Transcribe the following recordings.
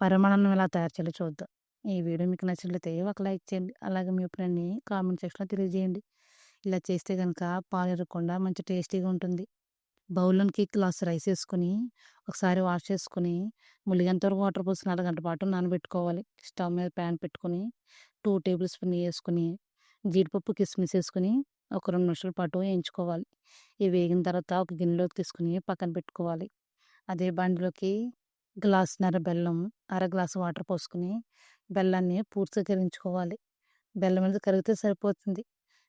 పరిమాణం ఎలా తయారు చేయాలో చూద్దాం. ఈ వీడియో మీకు నచ్చినట్లయితే ఒక లైక్ చేయండి. అలాగే మీ ఒపీనియన్‌ని కామెంట్ సెక్షన్‌లో తెలియజేయండి. ఇలా చేస్తే కనుక పాలు ఇరగకుండా మంచి టేస్టీగా ఉంటుంది. బౌల్‌లోనికి గ్లాస్ రైస్ వేసుకుని ఒకసారి వాష్ చేసుకొని, ములిగంత వరకు వాటర్ పోసుకొని అరగంట పాటు నానబెట్టుకోవాలి. స్టవ్ మీద ప్యాన్ పెట్టుకొని, 2 టేబుల్ స్పూన్ వేసుకుని జీడిపప్పు, కిస్మిస్ వేసుకుని ఒక రెండు నిమిషాల పాటు వేయించుకోవాలి. ఇవి వేగిన తర్వాత ఒక గిన్నెలోకి తీసుకుని పక్కన పెట్టుకోవాలి. అదే బండిలోకి గ్లాసున్నర బెల్లం, అర గ్లాసు వాటర్ పోసుకొని, బెల్లాన్ని పూర్తిగా కరిగించుకోవాలి. బెల్లం అనేది కరిగితే సరిపోతుంది.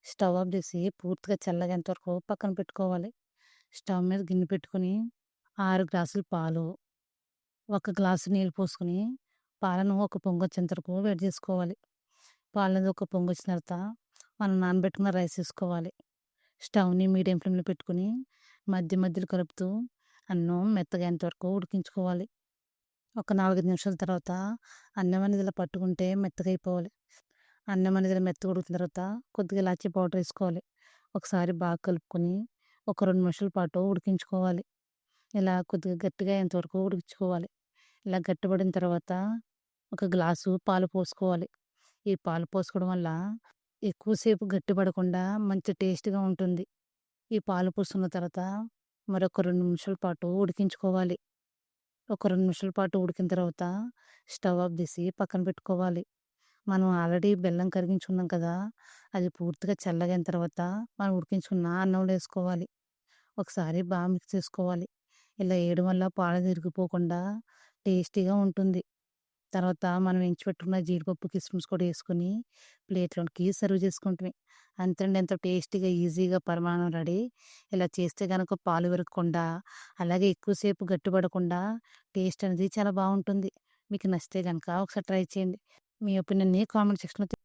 స్టవ్ ఆఫ్ చేసి పూర్తిగా చల్లగేంత వరకు పక్కన పెట్టుకోవాలి. స్టవ్ మీద గిన్నె పెట్టుకొని, ఆరు గ్లాసులు పాలు, ఒక గ్లాసు నీళ్ళు పోసుకొని, పాలను ఒక పొంగొచ్చేంత వరకు వేడి చేసుకోవాలి. పాలనేది ఒక పొంగొచ్చిన తర్వాత మనం నానబెట్టుకున్న రైస్ వేసుకోవాలి స్టవ్‌ని మీడియం ఫ్లేమ్‌లో పెట్టుకొని, మధ్య మధ్యలో కలుపుతూ అన్నం మెత్తగా వరకు ఉడికించుకోవాలి. ఒక 4, 5 నిమిషాల తర్వాత అన్నం అనేది ఇలా పట్టుకుంటే మెత్తగా అయిపోవాలి. అన్నం అనేది ఇలా మెత్తగా ఉడికిన తర్వాత కొద్దిగా ఇలాచీ పౌడర్ వేసుకోవాలి ఒకసారి బాగా కలుపుకొని, ఒక రెండు నిమిషాల పాటు ఉడికించుకోవాలి. ఇలా కొద్దిగా గట్టిగా అయ్యేంతవరకు ఉడికించుకోవాలి. ఇలా గట్టిపడిన తర్వాత ఒక గ్లాసు పాలు పోసుకోవాలి. ఈ పాలు పోసుకోవడం వల్ల ఎక్కువసేపు గట్టిపడకుండా మంచి టేస్ట్‌గా ఉంటుంది. ఈ పాలు పోసుకున్న తర్వాత మరొక రెండు నిమిషాల పాటు ఉడికించుకోవాలి. ఒక రెండు నిమిషాల పాటు ఉడికిన తర్వాత స్టవ్ ఆఫ్ చేసి పక్కన పెట్టుకోవాలి. మనం ఆల్రెడీ బెల్లం కరిగించుకున్నాం కదా! అది పూర్తిగా చల్లగైన తర్వాత మనం ఉడికించుకున్న అన్నంలో వేసుకోవాలి ఒకసారి బాగా మిక్స్ చేసుకోవాలి. ఇలా వేయడం వల్ల పాలు తిరిగిపోకుండా టేస్టీగా ఉంటుంది. తర్వాత మనం వేయించి పెట్టుకున్న జీడిపప్పు, కిస్మిస్ కూడా వేసుకుని ప్లేట్‌లోకి సర్వ్ చేసుకుంటమే. అంతేనండి ఎంతో టేస్టీగా, ఈజీగా పరిమాణం రెడీ. ఇలా చేస్తే కనుక పాలు విరగకుండా, అలాగే ఎక్కువసేపు గట్టిపడకుండా టేస్ట్ అనేది చాలా బాగుంటుంది మీకు నచ్చితే కనుక ఒకసారి ట్రై చేయండి. మీ ఒపీనియన్‌ని కామెంట్ సెక్షన్‌లో